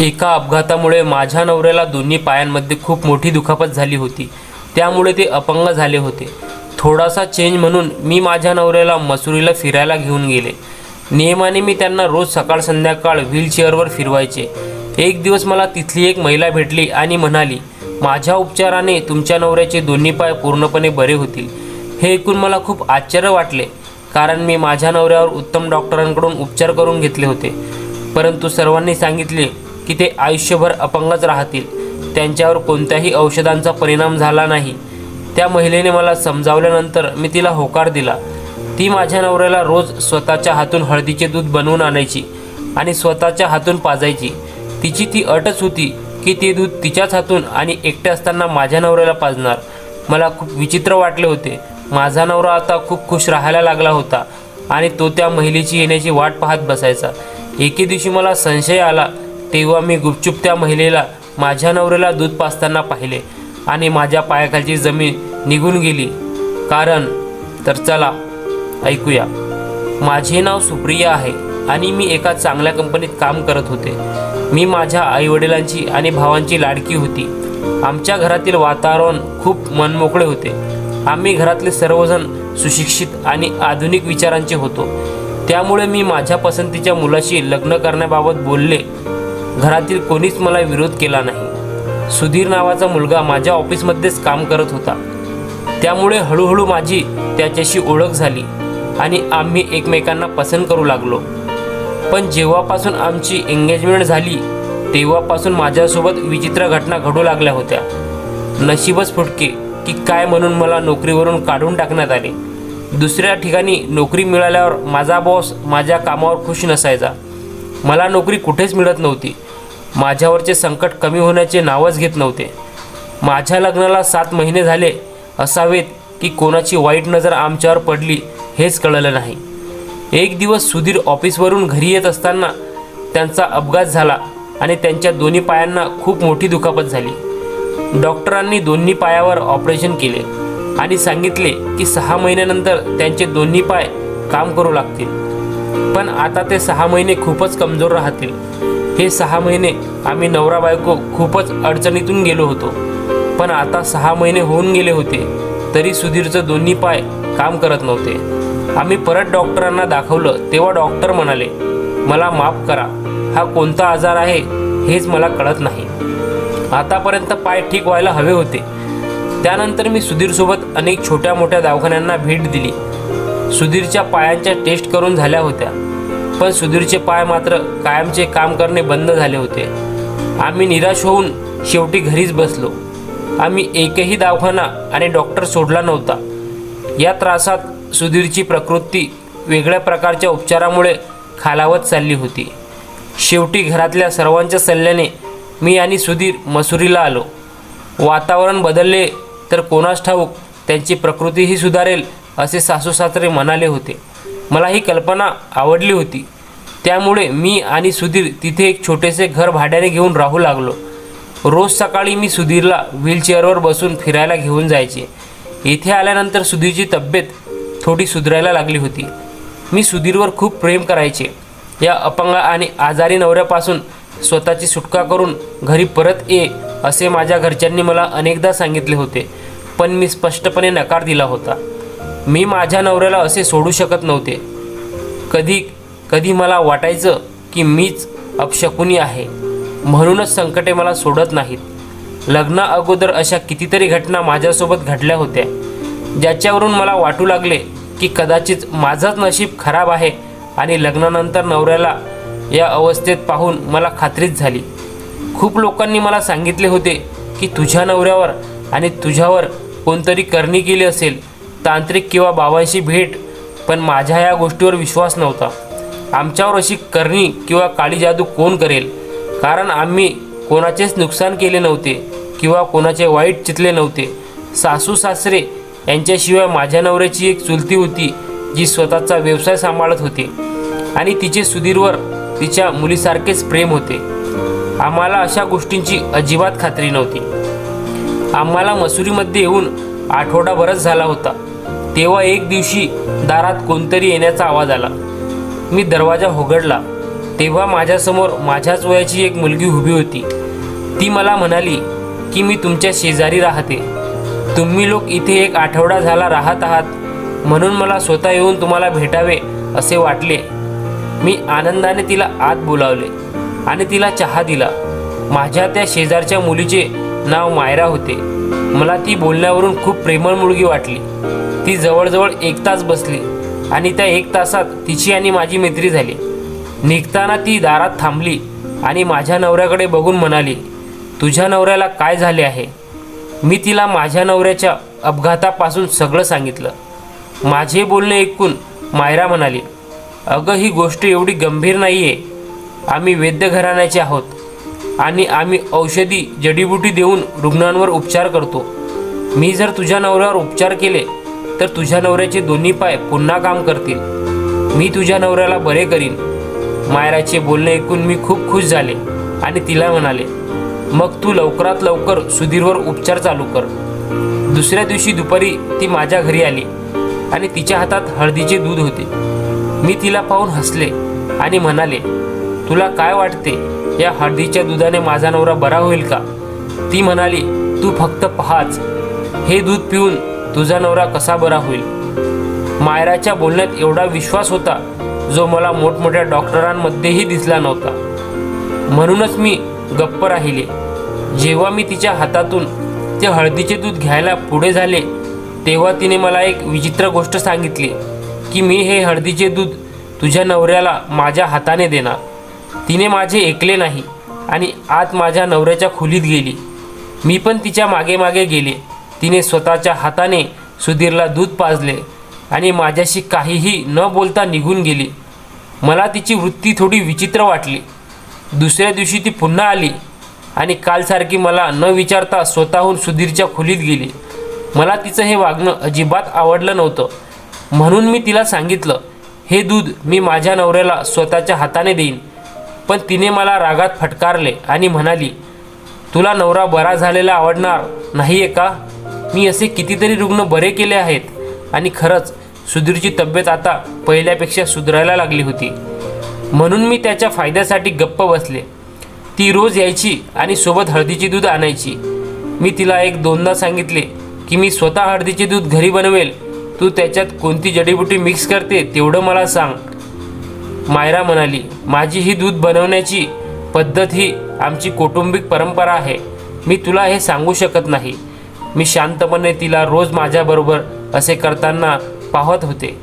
एका अपघातामुळे माझ्या नवऱ्याला दोन्ही पायांमध्ये खूप मोठी दुखापत झाली होती. त्यामुळे ते अपंग झाले होते. थोडासा चेंज म्हणून मी माझ्या नवऱ्याला मसुरीला फिरायला घेऊन गेले. नियमाने मी त्यांना रोज सकाळ संध्याकाळ व्हीलचेअरवर फिरवायचे. एक दिवस मला तिथली एक महिला भेटली आणि म्हणाली माझ्या उपचाराने तुमच्या नवऱ्याचे दोन्ही पाय पूर्णपणे बरे होतील. हे ऐकून मला खूप आश्चर्य वाटले कारण मी माझ्या नवऱ्यावर उत्तम डॉक्टरांकडून उपचार करून घेतले होते. परंतु सर्वांनी सांगितले की ते आयुष्यभर अपंगच राहतील. त्यांच्यावर कोणत्याही औषधांचा परिणाम झाला नाही. त्या महिलेने मला समजावल्यानंतर मी तिला होकार दिला. ती माझ्या नवऱ्याला रोज स्वतःच्या हातून हळदीचे दूध बनवून आणायची आणि स्वतःच्या हातून पाजायची. तिची ती अटच होती की ते दूध तिच्याच हातून आणि एकटे असताना माझ्या नवऱ्याला पाजणार. मला खूप विचित्र वाटले होते. माझा नवरा आता खूप खुश राहायला लागला होता आणि तो त्या महिलेची येण्याची वाट पाहत बसायचा. एके दिवशी मला संशय आला तेव्हा मी गुपचूप त्या महिलेला माझ्या नवऱ्याला दूध पाजताना पाहिले आणि माझ्या पायाखालची जमीन निघून गेली. कारण तर चला ऐकूया. माझे नाव सुप्रिया आहे आणि मी एका चांगल्या कंपनीत काम करत होते. मी माझ्या आईवडिलांची आणि भावांची लाडकी होती. आमच्या घरातील वातावरण खूप मनमोकळे होते. आम्ही घरातले सर्वजण सुशिक्षित आणि आधुनिक विचारांचे होतो. त्यामुळे मी माझ्या पसंतीच्या मुलाशी लग्न करण्याबाबत बोलले घरातील कोणीच मला विरोध केला नाही. सुधीर नावाचा मुलगा माझ्या ऑफिसमध्येच काम करत होता. त्यामुळे हळूहळू माझी त्याच्याशी ओळख झाली आणि आम्ही एकमेकांना पसंत करू लागलो. पण जेव्हापासून आमची एंगेजमेंट झाली तेव्हापासून माझ्यासोबत विचित्र घटना घडू लागल्या होत्या. नशीबच फुटके की काय म्हणून मला नोकरीवरून काढून टाकण्यात आले. दुसऱ्या ठिकाणी नोकरी मिळाल्यावर माझा बॉस माझ्या कामावर खुश नसायचा. मला नोकरी कुठेच मिळत नव्हती. माझ्यावरचे संकट कमी होण्याचे नावच घेत नव्हते. माझ्या लग्नाला सात महिने झाले असावेत की कोणाची वाईट नजर आमच्यावर पडली हेच कळलं नाही. एक दिवस सुधीर ऑफिसवरून घरी येत असताना त्यांचा अपघात झाला आणि त्यांच्या दोन्ही पायांना खूप मोठी दुखापत झाली. डॉक्टरांनी दोन्ही पायावर ऑपरेशन केले आणि सांगितले की सहा महिन्यानंतर त्यांचे दोन्ही पाय काम करू लागतील. पण आता ते सहा महिने खूपच कमजोर राहतील. हे सहा महिने आम्ही नवरा बायको खूपच अडचणीतून गेलो होतो. पण आता सहा महिने होऊन गेले होते तरी सुधीरचं दोन्ही पाय काम करत नव्हते. आम्ही परत डॉक्टरांना दाखवलं तेव्हा डॉक्टर म्हणाले मला माफ करा हा कोणता आजार आहे हेच मला कळत नाही. आतापर्यंत पाय ठीक व्हायला हवे होते. त्यानंतर मी सुधीरसोबत अनेक छोट्या मोठ्या दवाखान्यांना भेट दिली. सुधीरच्या पायांच्या टेस्ट करून झाल्या होत्या. पण सुधीरचे पाय मात्र कायमचे काम करणे बंद झाले होते. आम्ही निराश होऊन शेवटी घरीच बसलो. आम्ही एकही दवाखाना आणि डॉक्टर सोडला नव्हता. या त्रासात सुधीरची प्रकृती वेगळ्या प्रकारच्या उपचारामुळे खालावत चालली होती. शेवटी घरातल्या सर्वांच्या सल्ल्याने मी आणि सुधीर मसुरीला आलो. वातावरण बदलले तर कोणास ठाऊक त्यांची प्रकृतीही सुधारेल असे सासू सासरे म्हणाले होते. मला ही कल्पना आवडली होती. त्यामुळे मी आणि सुधीर तिथे एक छोटेसे घर भाड्याने घेऊन राहू लागलो. रोज सकाळी मी सुधीरला व्हीलचेअरवर बसून फिरायला घेऊन जायचे. इथे आल्यानंतर सुधीरची तब्येत थोडी सुधारायला लागली होती. मी सुधीरवर खूप प्रेम करायचे. या अपंग आणि आजारी नवऱ्यापासून स्वतःची सुटका करून घरी परत ये असे माझ्या घरच्यांनी मला अनेकदा सांगितले होते. पण मी स्पष्टपणे नकार दिला होता. मी माझ्या नवऱ्याला असे सोडू शकत नव्हते. कधी कधी मला वाटायचं की मीच अपशकुनी आहे. म्हणूनच संकटे मला सोडत नाहीत. लग्ना अगोदर अशा कितीतरी घटना माझ्यासोबत घडल्या होत्या ज्याच्यावरून मला वाटू लागले की कदाचित माझंच नशीब खराब आहे आणि लग्नानंतर नवऱ्याला या अवस्थेत पाहून मला खात्रीच झाली. खूप लोकांनी मला सांगितले होते की तुझ्या नवऱ्यावर आणि तुझ्यावर कोणतरी करणी केली असेल. तांत्रिक किंवा बाबांशी भेट पण माझ्या या गोष्टीवर विश्वास नव्हता. आमच्यावर अशी करणी किंवा काळी जादू कोण करेल? कारण आम्ही कोणाचेच नुकसान केले नव्हते किंवा कोणाचे वाईट चितले नव्हते. सासू सासरे यांच्याशिवाय माझ्या नवऱ्याची एक चुलती होती जी स्वतःचा व्यवसाय सांभाळत होती. आणि तिचे सुधीरवर तिच्या मुलीसारखेच प्रेम होते. आम्हाला अशा गोष्टींची अजिबात खात्री नव्हती. आम्हाला मसुरीमध्ये येऊन आठवडाभरच झाला होता. तेव्हा एक दिवशी दारात कोणतरी येण्याचा आवाज आला. मी दरवाजा होगडला तेव्हा माझ्यासमोर माझ्याच वयाची एक मुलगी उभी होती. ती मला म्हणाली की मी तुमच्या शेजारी राहते. तुम्ही लोक इथे एक आठवडा झाला राहत आहात. म्हणून मला स्वतः येऊन तुम्हाला भेटावे असे वाटले. मी आनंदाने तिला आत बोलावले आणि तिला चहा दिला. माझ्या त्या शेजारच्या मुलीचे नाव मायरा होते. मला ती बोलण्यावरून खूप प्रेमळ मुलगी वाटली. ती जवळजवळ एक तास बसली आणि त्या एक तासात तिची आणि माझी मैत्री झाली. निघताना ती दारात थांबली आणि माझ्या नवऱ्याकडे बघून म्हणाली तुझ्या नवऱ्याला काय झाले आहे? मी तिला माझ्या नवऱ्याच्या अपघातापासून सगळं सांगितलं. माझे बोलणे ऐकून मायरा म्हणाली अगं ही गोष्ट एवढी गंभीर नाही आहे आम्ही वैद्य घराण्याचे आहोत आणि आम्ही औषधी जडीबुटी देऊन रुग्णांवर उपचार करतो. मी जर तुझ्या नवऱ्यावर उपचार केले तर तुझ्या नवऱ्याचे दोन्ही पाय पुन्हा काम करतील. मी तुझ्या नवऱ्याला बरे करीन. मायराचे बोलणे ऐकून मी खूप खुश झाले आणि तिला म्हणाले मग तू लवकरात लवकर सुधीरवर उपचार चालू कर. दुसऱ्या दिवशी दुपारी ती माझ्या घरी आली आणि तिच्या हातात हळदीचे दूध होते. मी तिला पाहून हसले आणि म्हणाले तुला काय वाटते या हळदीच्या दुधाने माझा नवरा बरा होईल का? ती म्हणाली तू फक्त पहाच. हे दूध पिऊन तुझा नवरा कसा बरा होईल? मायराच्या बोलण्यात एवढा विश्वास होता जो मला मोठमोठ्या डॉक्टरांमध्येही दिसला नव्हता. म्हणूनच मी गप्प राहिले. जेव्हा मी तिच्या हातातून ते हळदीचे दूध घ्यायला पुढे झाले तेव्हा तिने मला एक विचित्र गोष्ट सांगितली की मी हे हळदीचे दूध तुझ्या नवऱ्याला माझ्या हाताने देणार. तिने माझे ऐकले नाही आणि आत माझ्या नवऱ्याच्या खोलीत गेली. मी पण तिच्यामागे मागे गेले. तिने स्वतःच्या हाताने सुधीरला दूध पाजले आणि माझ्याशी काहीही न बोलता निघून गेली. मला तिची वृत्ती थोडी विचित्र वाटली. दुसऱ्या दिवशी ती पुन्हा आली आणि कालसारखी मला न विचारता स्वतःहून सुधीरच्या खोलीत गेली. मला तिचं हे वागणं अजिबात आवडलं नव्हतं. म्हणून मी तिला सांगितलं हे दूध मी माझ्या नवऱ्याला स्वतःच्या हाताने देईन. पण तिने मला रागात फटकारले आणि म्हणाली तुला नवरा बरा झालेला आवडणार नाही आहे का? मी असे कितीतरी रुग्ण बरे केले आहेत आणि खरंच सुधीरची तब्येत आता पहिल्यापेक्षा सुधारायला लागली होती. म्हणून मी त्याच्या फायद्यासाठी गप्प बसले. ती रोज यायची आणि सोबत हळदीचे दूध आणायची. मी तिला एक दोनदा सांगितले की मी स्वतः हळदीचे दूध घरी बनवेल. तू त्याच्यात कोणती जडीबुटी मिक्स करते तेवढं मला सांग. मायरा म्हणाली माझी ही दूध बनवण्याची पद्धत ही आमची कौटुंबिक परंपरा आहे. मी तुला हे सांगू शकत नाही. मी शांतपणे तिला रोज माझ्याबरोबर असे करताना पाहत होते.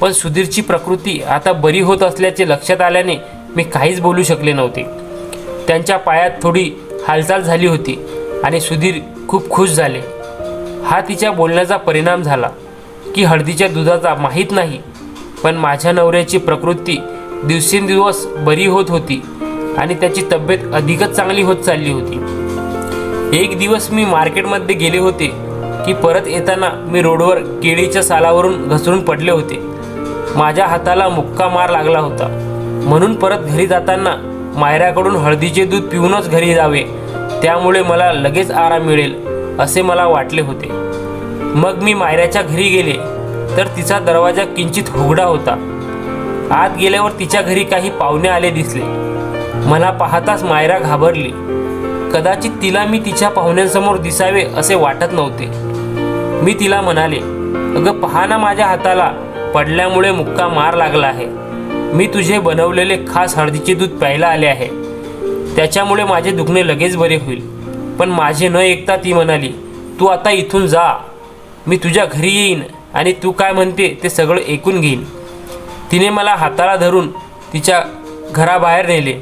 पण सुधीरची प्रकृती आता बरी होत असल्याचे लक्षात आल्याने मी काहीच बोलू शकले नव्हते. त्यांच्या पायात थोडी हालचाल झाली होती आणि सुधीर खूप खुश झाले. हा तिच्या बोलण्याचा परिणाम झाला की हळदीच्या दुधाचा माहीत नाही पण माझ्या नवऱ्याची प्रकृती दिवसेंदिवस बरी होत होती आणि त्याची तब्येत अधिकच चांगली होत चालली होती. एक दिवस मी मार्केटमध्ये गेले होते की परत येताना मी रोडवर केळीच्या सालावरून घसरून पडले होते. माझ्या हाताला मुक्का मार लागला होता. म्हणून परत घरी जाताना मायऱ्याकडून हळदीचे दूध पिऊनच घरी जावे त्यामुळे मला लगेच आराम मिळेल असे मला वाटले होते. मग मी मायऱ्याच्या घरी गेले तर तिचा दरवाजा किंचित उघडा होता. आत गेल्यावर तिच्या घरी काही पाहुणे आले दिसले. मला पाहताच मायरा घाबरली. कदाचित तिला मी तिच्या पाहुण्यांसमोर दिसावे असे वाटत नव्हते. मी तिला म्हणाले अगं पहाना माझ्या हाताला. पडल्यामुळे मुक्का मार लागला आहे. मी तुझे बनवलेले खास हळदीचे दूध प्यायला आले आहे. त्याच्यामुळे माझे दुखणे लगेच बरे होईल. पण माझे न ऐकता ती म्हणाली तू आता इथून जा. मी तुझ्या घरी येईन आणि तू काय म्हणते ते सगळं ऐकून घेईन. तिने मला हाताला धरून तिच्या घराबाहेर नेले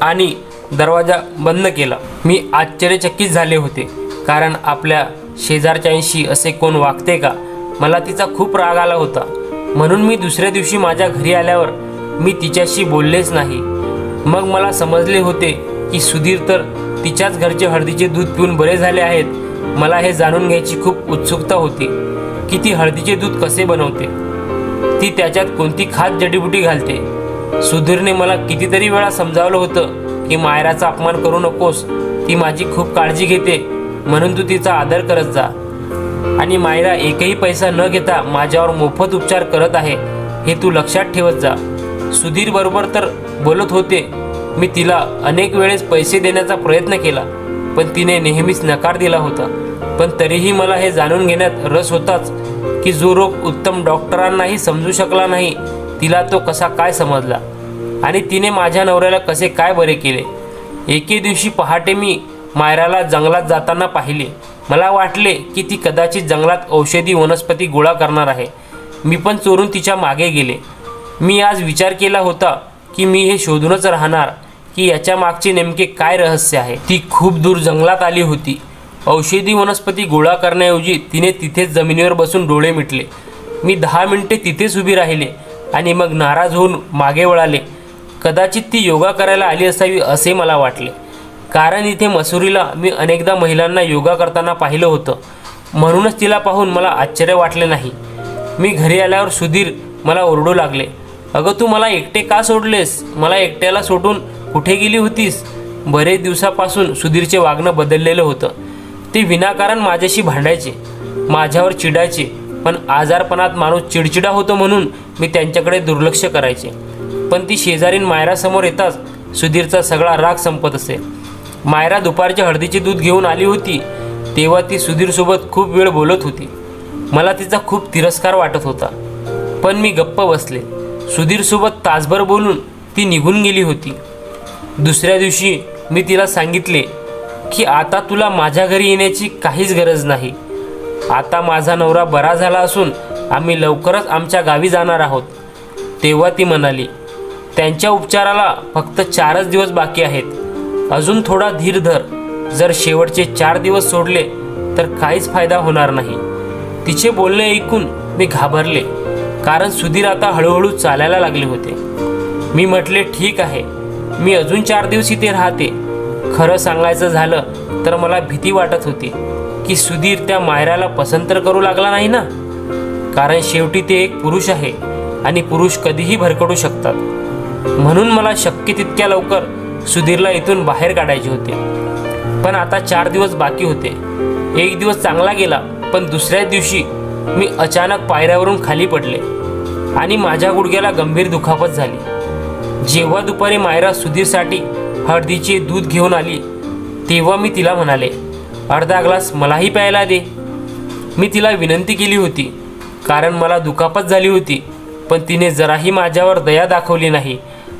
आणि दरवाजा बंद केला. मी आश्चर्यचकित झाले होते. कारण आपल्या शेजारच्यांशी असे कोण वागते का? मला तिचा खूप राग आला होता. म्हणून मी दुसऱ्या दिवशी माझ्या घरी आल्यावर मी तिच्याशी बोललेच नाही. मग मला समजले होते की सुधीर तर तिच्याच घरचे हळदीचे दूध पिऊन बरे झाले आहेत. मला हे जाणून घ्यायची खूप उत्सुकता होती की ती हळदीचे दूध कसे बनवते. ती त्याच्यात कोणती खास जडीबुटी घालते? सुधीरने मला कितीतरी वेळा समजावलं होतं की मायराचा अपमान करू नकोस. ती माझी खूप काळजी घेते. म्हणून तू तिचा आदर करत जा. आणि मायरा एकही पैसा न घेता माझ्यावर मोफत उपचार करत आहे हे तू लक्षात ठेवत जा. सुधीर बरोबर तर बोलत होते मी तिला अनेक वेळेस पैसे देण्याचा प्रयत्न केला पण तिने नेहमीच नकार दिला होता. पण तरीही मला हे जाणून घेण्यात रस होताच की जो रोग उत्तम डॉक्टरांनाही समजू शकला नाही तिला तो कसा काय समजला? आणि तिने माझ्या नवऱ्याला कसे काय बरे केले? एके दिवशी पहाटे मी मायराला जंगलात जाताना पाहिले. मला वाटले की ती कदाचित जंगलात औषधी वनस्पती गोळा करणार आहे. मी पण चोरून तिच्यामागे गेले. मी आज विचार केला होता की मी हे शोधूनच राहणार की याच्या मागचे नेमके काय रहस्य आहे? ती खूप दूर जंगलात आली होती. औषधी वनस्पती गोळा करण्याऐवजी तिने तिथेच जमिनीवर बसून डोळे मिटले. मी दहा मिनटे तिथेच उभी राहिले आणि मग नाराज होऊन मागे वळाले. कदाचित ती योगा करायला आली असावी असे मला वाटले. कारण इथे मसुरीला मी अनेकदा महिलांना योगा करताना पाहिलं होतं. म्हणूनच तिला पाहून मला आश्चर्य वाटले नाही. मी घरी आल्यावर सुधीर मला ओरडू लागले. अगं तू मला एकटे का सोडलेस? मला एकट्याला सोडून कुठे गेली होतीस? बरेच दिवसापासून सुधीरचे वागणं बदललेलं होतं. ते विनाकारण माझ्याशी भांडायचे माझ्यावर चिडायचे पण आजारपणात माणूस चिडचिडा होतो म्हणून मी त्यांच्याकडे दुर्लक्ष करायचे. पण ती शेजारीन मायरासमोर येताच सुधीरचा सगळा राग संपत असे. मायरा दुपारच्या हळदीचे दूध घेऊन आली होती तेव्हा ती सुधीरसोबत खूप वेळ बोलत होती. मला तिचा खूप तिरस्कार वाटत होता. पण मी गप्प बसले. सुधीरसोबत तासभर बोलून ती निघून गेली होती. दुसऱ्या दिवशी मी तिला सांगितले की आता तुला माझ्या घरी येण्याची काहीच गरज नाही. आता माझा नवरा बरा झाला असून आम्ही लवकरच आमच्या गावी जाणार आहोत. तेव्हा ती म्हणाली त्यांच्या उपचाराला फक्त चारच दिवस बाकी आहेत. अजून थोडा धीर धर. जर शेवटचे चार दिवस सोडले तर काहीच फायदा होणार नाही. तिचे बोलणे ऐकून मी घाबरले कारण सुधीर आता हळूहळू चालायला लागले होते. मी म्हटले ठीक आहे. मी अजून चार दिवस इथे राहते. खरं सांगायचं झालं तर मला भीती वाटत होती की सुधीर त्या मायराला पसंत तर करू लागला नाही ना? कारण शेवटी ते एक पुरुष आहे आणि पुरुष कधीही भरकटू शकतात. म्हणून मला शक्य तितक्या लवकर सुधीरला इथून बाहेर काढायचे होते. पण आता चार दिवस बाकी होते. एक दिवस चांगला गेला पण दुसऱ्या दिवशी मी अचानक पायऱ्यावरून खाली पडले आणि माझ्या गुडघ्याला गंभीर दुखापत झाली. जेव्हा दुपारी मायरा सुधीरसाठी हळदीचे दूध घेऊन आली तेव्हा मी तिला म्हणाले अर्धा ग्लास मलाही प्यायला दे. मी तिला विनंती केली होती कारण मला दुखापत झाली होती पण तिने जराही माझ्यावर दया दाखवली नाही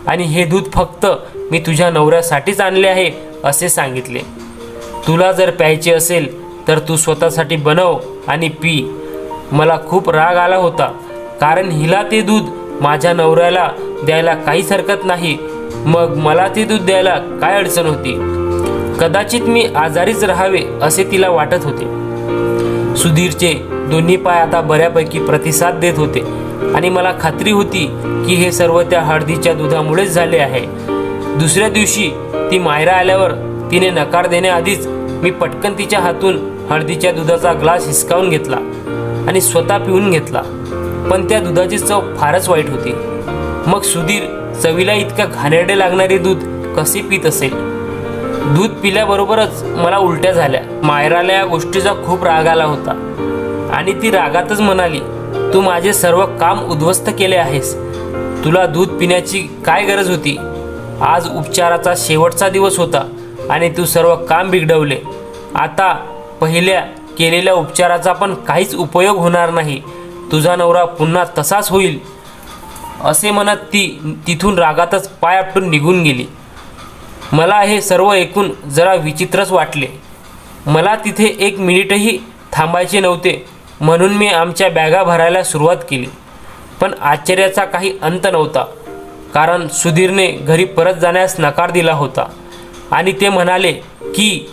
आणि हे दूध फक्त मी तुझ्या नवऱ्यासाठीच आणले आहे असे सांगितले. तुला जर प्यायचे असेल तर तू स्वतःसाठी बनव आणि पी. मला खूप राग आला होता कारण हिला ते दूध माझ्या नवऱ्याला द्यायला काहीच हरकत नाही. मग मला ते दूध द्यायला काय अडचण होती? कदाचित मी आजारीच राहावे असे तिला वाटत होते. सुधीरचे दोन्ही पाय आता बऱ्यापैकी प्रतिसाद देत होते. आणि मला खात्री होती की हे सर्व त्या हळदीच्या दुधामुळेच झाले आहे. दुसऱ्या दिवशी ती मायरा आल्यावर तिने नकार देण्याआधीच मी पटकन तिच्या हातून हळदीच्या दुधाचा ग्लास हिसकावून घेतला आणि स्वतः पिऊन घेतला. पण त्या दुधाची चव फारच वाईट होती. मग सुधीर चवीला इतका घाणेरडे लागणारे दूध कसे पित असेल? दूध पिल्याबरोबरच मला उलट्या झाल्या. मायराला या गोष्टीचा खूप राग आला होता. आणि ती रागातच म्हणाली तू माझे सर्व काम उद्ध्वस्त केले आहेस. तुला दूध पिण्याची काय गरज होती? आज उपचाराचा शेवटचा दिवस होता आणि तू सर्व काम बिघडवले. आता पहिल्या केलेल्या उपचाराचा पण काहीच उपयोग होणार नाही. तुझा नवरा पुन्हा तसाच होईल. असे म्हणत ती तिथून रागातच पाय आपटून निघून गेली. मला हे सर्व ऐकून जरा विचित्रच वाटले. मला तिथे एक मिनिटही थांबायचे नव्हते. म्हणून मी आमच्या बॅगा भरायला सुरुवात केली. पण आश्चर्याचा काही अंत नव्हता कारण सुधीरने घरी परत जाण्यास नकार दिला होता आणि ते म्हणाले की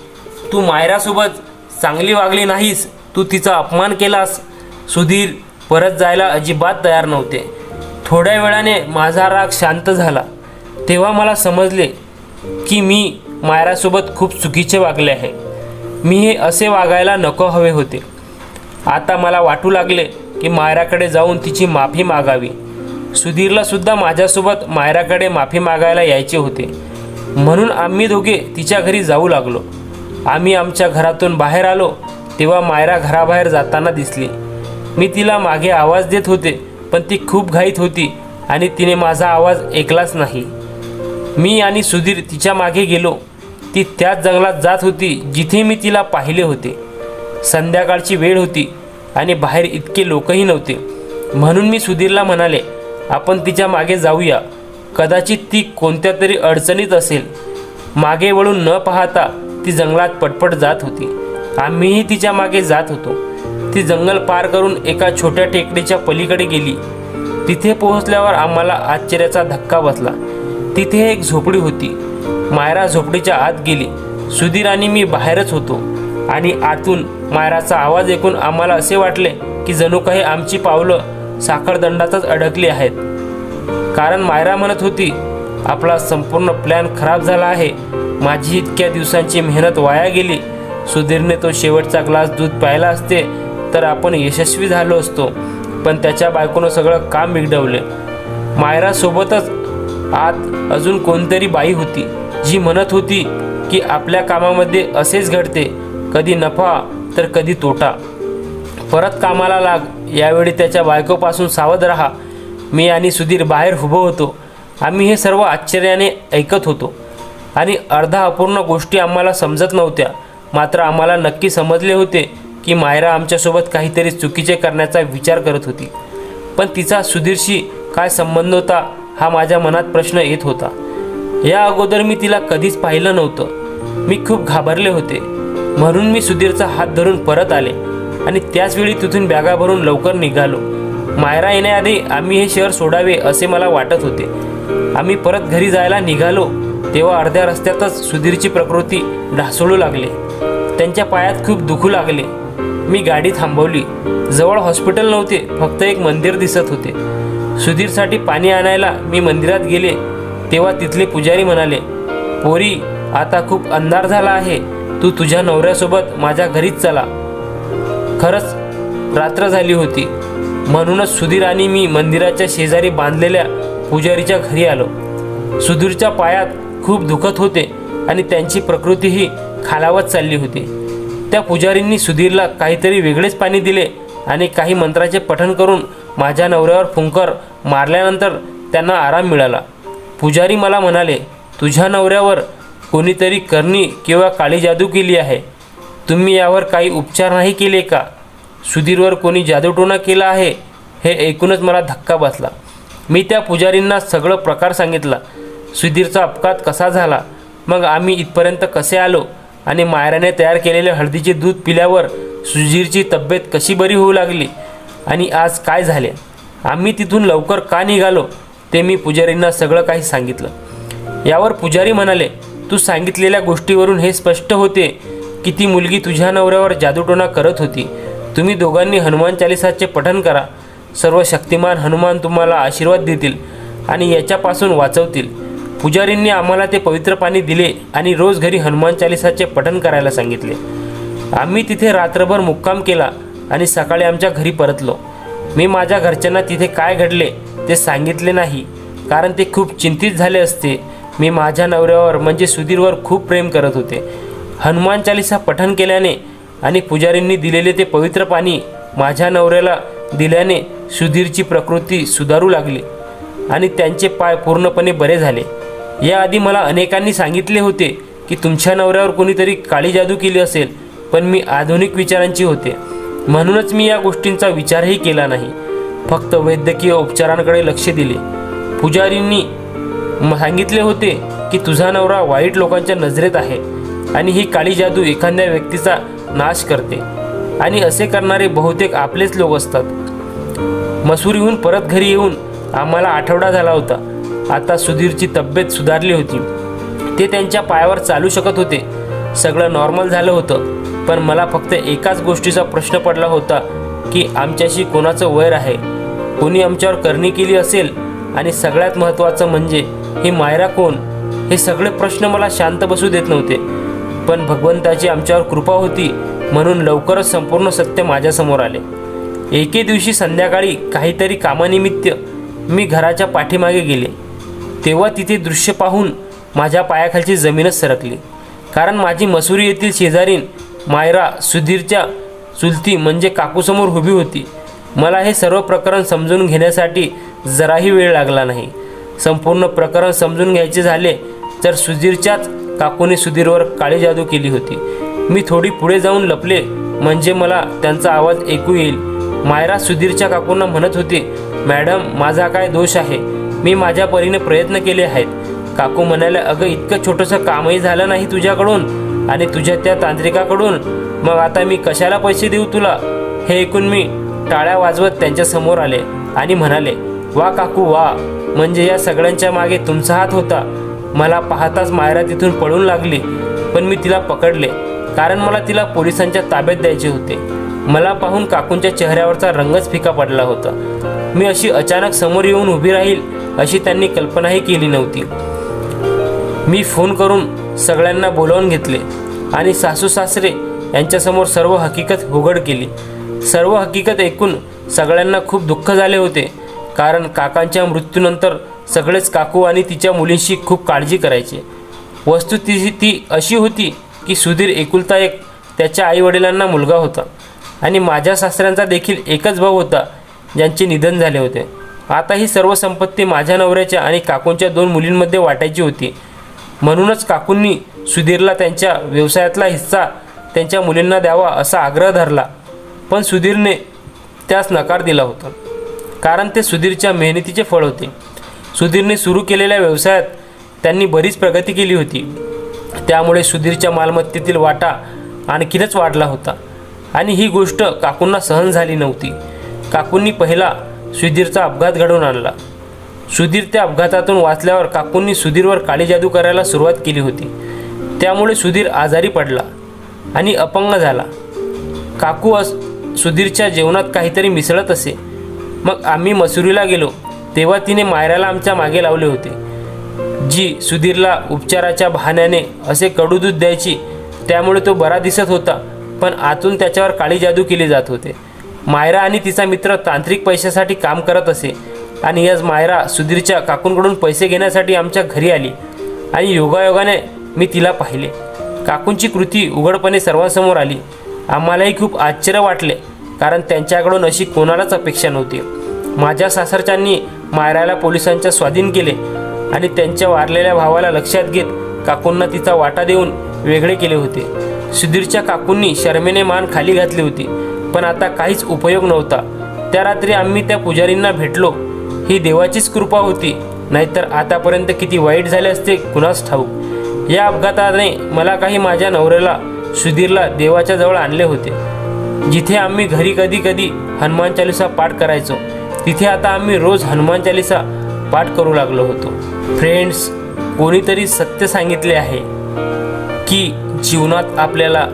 तू मायरासोबत चांगली वागली नाहीस तू तिचा अपमान केलास. सुधीर परत जायला अजिबात तयार नव्हते. थोड्या वेळाने माझा राग शांत झाला. तेव्हा मला समजले की मी मायरासोबत खूप चुकीचे वागले आहे. मी हे असे वागायला नको हवे होते. आता मला वाटू लागले की मायराकडे जाऊन तिची माफी मागावी. सुधीरला सुद्धा माझ्यासोबत मायराकडे माफी मागायला यायचे होते. म्हणून आम्ही दोघे तिच्या घरी जाऊ लागलो. आम्ही आमच्या घरातून बाहेर आलो तेव्हा मायरा घराबाहेर जाताना दिसली. मी तिला मागे आवाज देत होते पण ती खूप घाईत होती आणि तिने माझा आवाज ऐकलाच नाही. मी आणि सुधीर तिच्यामागे गेलो. ती त्याच जंगलात जात होती जिथे मी तिला पाहिले होते. संध्याकाळची वेळ होती आणि बाहेर इतके लोकही नव्हते. म्हणून मी सुधीरला म्हणाले आपण तिच्यामागे जाऊया. कदाचित ती कोणत्या तरी अडचणीत असेल. मागे वळून न पाहता ती जंगलात पटपट जात होती. आम्हीही तिच्यामागे जात होतो. ती जंगल पार करून एका छोट्या टेकडीच्या पलीकडे गेली. तिथे पोहोचल्यावर आम्हाला आश्चर्याचा धक्का बसला. तिथे एक झोपडी होती. मायरा झोपडीच्या आत गेली. सुधीर आणि मी बाहेरच होतो. आणि आतून मायराचा आवाज ऐकून आम्हाला असे वाटले की जणू काही आमची पावलं साखरदंडातच अडकली आहेत. कारण मायरा म्हणत होती आपला संपूर्ण प्लॅन खराब झाला आहे. माझी इतक्या दिवसांची मेहनत वाया गेली. सुधीरने तो शेवटचा ग्लास दूध प्यायला असते तर आपण यशस्वी झालो असतो. पण त्याच्या बायकोनं सगळं काम बिघडवले. मायरासोबतच आत अजून कोणतरी बाई होती जी म्हणत होती की आपल्या कामामध्ये असेच घडते. कधी नफा तर कधी तोटा. परत कामाला लाग यावेळी त्याच्या बायकोपासून सावध राहा. मी आणि सुधीर बाहेर उभं होतो. आम्ही हे सर्व आश्चर्याने ऐकत होतो. आणि अर्धा अपूर्ण गोष्टी आम्हाला समजत नव्हत्या. मात्र आम्हाला नक्की समजले होते की मायरा आमच्यासोबत काहीतरी चुकीचे करण्याचा विचार करत होती. पण तिचा सुधीरशी काय संबंध होता हा माझ्या मनात प्रश्न येत होता. या अगोदर मी तिला कधीच पाहिलं नव्हतं. मी खूप घाबरले होते. म्हणून मी सुधीरचा हात धरून परत आले आणि त्याचवेळी तिथून बॅगा भरून लवकर निघालो. मायरा येण्याआधी आम्ही हे शहर सोडावे असे मला वाटत होते. आम्ही परत घरी जायला निघालो तेव्हा अर्ध्या रस्त्यातच सुधीरची प्रकृती ढासळू लागले. त्यांच्या पायात खूप दुखू लागले. मी गाडी थांबवली. जवळ हॉस्पिटल नव्हते फक्त एक मंदिर दिसत होते. सुधीरसाठी पाणी आणायला मी मंदिरात गेले तेव्हा तिथले पुजारी म्हणाले पोरी आता खूप अंधार झाला आहे. तू तुझ्या नवऱ्यासोबत माझ्या घरीच चला. खरंच रात्र झाली होती. म्हणूनच सुधीर आणि मी मंदिराच्या शेजारी बांधलेल्या पुजारीच्या घरी आलो. सुधीरच्या पायात खूप दुखत होते आणि त्यांची प्रकृतीही खालावत चालली होती. त्या पुजारींनी सुधीरला काहीतरी वेगळेच पाणी दिले आणि काही मंत्राचे पठण करून माझ्या नवऱ्यावर फुंकर मारल्यानंतर त्यांना आराम मिळाला. पुजारी मला म्हणाले तुझ्या नवऱ्यावर कोणीतरी करणी किंवा काळी जादू केली आहे. तुम्ही यावर काही उपचार नाही केले का? सुधीरवर कोणी जादूटोणा केला आहे? हे ऐकूनच मला धक्का बसला. मी त्या पुजारींना सगळं प्रकार सांगितला. सुधीरचा अपघात कसा झाला? मग आम्ही इथपर्यंत कसे आलो? आणि मायराने तयार केलेले हळदीचे दूध पिल्यावर सुधीरची तब्येत कशी बरी होऊ लागली? आणि आज काय झाले? आम्ही तिथून लवकर का निघालो? ते मी पुजारींना सगळं काही सांगितलं. यावर पुजारी म्हणाले तू सांगितलेल्या गोष्टीवरून हे स्पष्ट होते की ती मुलगी तुझ्या नवऱ्यावर जादूटोणा करत होती. तुम्ही दोघांनी हनुमान चालिसाचे पठण करा. सर्व शक्तिमान हनुमान तुम्हाला आशीर्वाद देतील आणि याच्यापासून वाचवतील. पुजारींनी आम्हाला ते पवित्र पाणी दिले आणि रोज घरी हनुमान चालिसाचे पठण करायला सांगितले. आम्ही तिथे रात्रभर मुक्काम केला आणि सकाळी आमच्या घरी परतलो. मी माझ्या घरच्यांना तिथे काय घडले ते सांगितले नाही कारण ते खूप चिंतित झाले असते. मी माझ्या नवऱ्यावर म्हणजे सुधीरवर खूप प्रेम करत होते. हनुमान चालिसा पठण केल्याने आणि पुजारींनी दिलेले ते पवित्र पाणी माझ्या नवऱ्याला दिल्याने सुधीरची प्रकृती सुधारू लागली आणि त्यांचे पाय पूर्णपणे बरे झाले. याआधी मला अनेकांनी सांगितले होते की तुमच्या नवऱ्यावर कोणीतरी काळी जादू केली असेल पण मी आधुनिक विचारांची होते. म्हणूनच मी या गोष्टींचा विचारही केला नाही. फक्त वैद्यकीय उपचारांकडे लक्ष दिले. पुजारींनी सांगितले होते की तुझा नवरा वाईट लोकांच्या नजरेत आहे आणि ही काळी जादू एखाद्या व्यक्तीचा नाश करते. आणि असे करणारे बहुतेक आपलेच लोक असतात. मसुरीहून परत घरी येऊन आम्हाला आठवडा झाला होता. आता सुधीरची तब्येत सुधारली होती. ते त्यांच्या पायावर चालू शकत होते. सगळं नॉर्मल झालं होतं. पण मला फक्त एकाच गोष्टीचा प्रश्न पडला होता की आमच्याशी कोणाचं वैर आहे? कोणी आमच्यावर करणी केली असेल? आणि सगळ्यात महत्त्वाचं म्हणजे ही मायरा कोण? हे सगळे प्रश्न मला शांत बसू देत नव्हते. पण भगवंताची आमच्यावर कृपा होती म्हणून लवकरच संपूर्ण सत्य माझ्यासमोर आले. एके दिवशी संध्याकाळी काहीतरी कामानिमित्त मी घराच्या पाठीमागे गेले. तेव्हा तिथे दृश्य पाहून माझ्या पायाखालची जमीनच सरकली. कारण माझी मसुरी येथील शेजारीन मायरा सुधीरच्या चुलती म्हणजे काकूसमोर उभी होती. मला हे सर्व प्रकरण समजून घेण्यासाठी जराही वेळ लागला नाही. संपूर्ण प्रकरण समजून घ्यायचे झाले तर सुधीरच्याच काकूने सुधीरवर काळी जादू केली होती. मी थोडी पुढे जाऊन लपले म्हणजे मला त्यांचा आवाज ऐकू येईल. मायरा सुधीरच्या काकूंना म्हणत होती मॅडम माझा काय दोष आहे? मी माझ्या परीने प्रयत्न केले आहेत. काकू म्हणाल्या अगं इतकं छोटंसं कामही झालं नाही तुझ्याकडून आणि तुझ्या त्या तांत्रिकाकडून. मग आता मी कशाला पैसे देऊ तुला? हे ऐकून मी टाळ्या वाजवत त्यांच्यासमोर आले आणि म्हणाले वा काकू वा. म्हणजे या सगळ्यांच्या मागे तुमचा हात होता. मला पाहताच मायरा तिथून पळून लागली पण मी तिला पकडले कारण मला तिला पोलिसांच्या ताब्यात द्यायचे होते. मला पाहून काकूंच्या चेहऱ्यावरचा रंगच फिका पडला होता. मी अशी अचानक समोर येऊन उभी राहील अशी त्यांनी कल्पनाही केली नव्हती. मी फोन करून सगळ्यांना बोलावून घेतले आणि सासू सासरे यांच्यासमोर सर्व हकीकत उघड केली. सर्व हकीकत ऐकून सगळ्यांना खूप दुःख झाले होते. कारण काकांच्या मृत्यूनंतर सगळेच काकू आणि तिच्या मुलींशी खूप काळजी करायचे. वस्तुस्थिती ती अशी होती की सुधीर एकुलता एक त्याच्या आईवडिलांना मुलगा होता आणि माझ्या सासऱ्यांचा देखील एकच भाऊ होता ज्यांचे निधन झाले होते. आता ही सर्व संपत्ती माझ्या नवऱ्याच्या आणि काकूंच्या दोन मुलींमध्ये वाटायची होती. म्हणूनच काकूंनी सुधीरला त्यांच्या व्यवसायातला हिस्सा त्यांच्या मुलींना द्यावा असा आग्रह धरला. पण सुधीरने त्यास नकार दिला होता. कारण ते सुधीरच्या मेहनतीचे फळ होते. सुधीरने सुरू केलेल्या व्यवसायात त्यांनी बरीच प्रगती केली होती. त्यामुळे सुधीरच्या मालमत्तेतील वाटा आणखीनच वाढला होता. आणि ही गोष्ट काकूंना सहन झाली नव्हती. काकूंनी पहिला सुधीरचा अपघात घडवून आणला. सुधीर त्या अपघातातून वाचल्यावर काकूंनी सुधीरवर काळी जादू करायला सुरुवात केली होती. त्यामुळे सुधीर आजारी पडला आणि अपंग झाला. काकू अस सुधीरच्या जेवणात काहीतरी मिसळत असे. मग आम्ही मसुरीला गेलो. तेव्हा तिने मायराला आमच्या मागे लावले होते. जी सुधीरला उपचाराच्या बहाण्याने असे कडू दूध द्यायची त्यामुळे तो बरा दिसत होता पण आतून त्याच्यावर काळी जादू केली जात होते. मायरा आणि तिचा मित्र तांत्रिक पैशासाठी काम करत असे आणि याच मायरा सुधीरच्या काकूंकडून पैसे घेण्यासाठी आमच्या घरी आली आणि योगायोगाने मी तिला पाहिले. काकूंची कृती उघडपणे सर्वांसमोर आली. आम्हालाही खूप आश्चर्य वाटले. कारण त्यांच्याकडून अशी कोणालाच अपेक्षा नव्हती. माझ्या सासरच्यांनी मायराला पोलिसांच्या स्वाधीन केले आणि त्यांच्या वारलेल्या भावाला लक्षात घेत काकूंना तिचा वाटा देऊन वेगळे केले होते. सुधीरच्या काकूंनी शर्मेने मान खाली घातली होती पण आता काहीच उपयोग नव्हता. त्या रात्री आम्ही त्या पुजारींना भेटलो. ही देवाचीच कृपा होती नाहीतर आतापर्यंत किती वाईट झाले असते कुणास ठाऊक. या अपघाताने मला काही माझ्या नवऱ्याला सुधीरला देवाच्या जवळ आणले होते. जिथे आम्ही घरी कधी कधी हनुमान चालिसा पाठ करायचो तिथे आता आम्ही रोज हनुमान चालिसा पाठ करू लागलो होतो. फ्रेंड्स कोणीतरी सत्य सांगितले आहे की जीवनात आपल्याला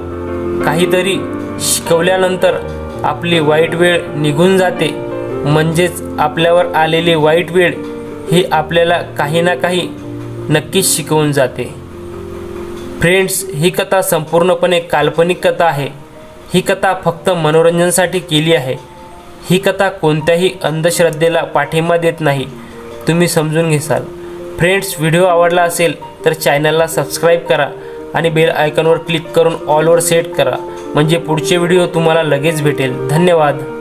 काहीतरी शिकवल्यानंतर आपली वाईट वेळ निघून जाते. म्हणजेच आपल्यावर आलेली वाईट वेळ ही आपल्याला काही ना काही नक्कीच शिकवून जाते. फ्रेंड्स ही कथा संपूर्णपणे काल्पनिक कथा आहे. ही कथा फक्त मनोरंजनासाठी केली आहे. ही कथा कोणत्याही अंधश्रद्धेला पाठिंबा देत नाही. तुम्ही समजून घेसाल. फ्रेंड्स व्हिडिओ आवडला असेल तर चॅनलला सबस्क्राईब करा आणि बेल आयकॉनवर क्लिक करून ऑलवर सेट करा. म्हणजे पुढचे व्हिडिओ तुम्हाला लगेच भेटेल. धन्यवाद.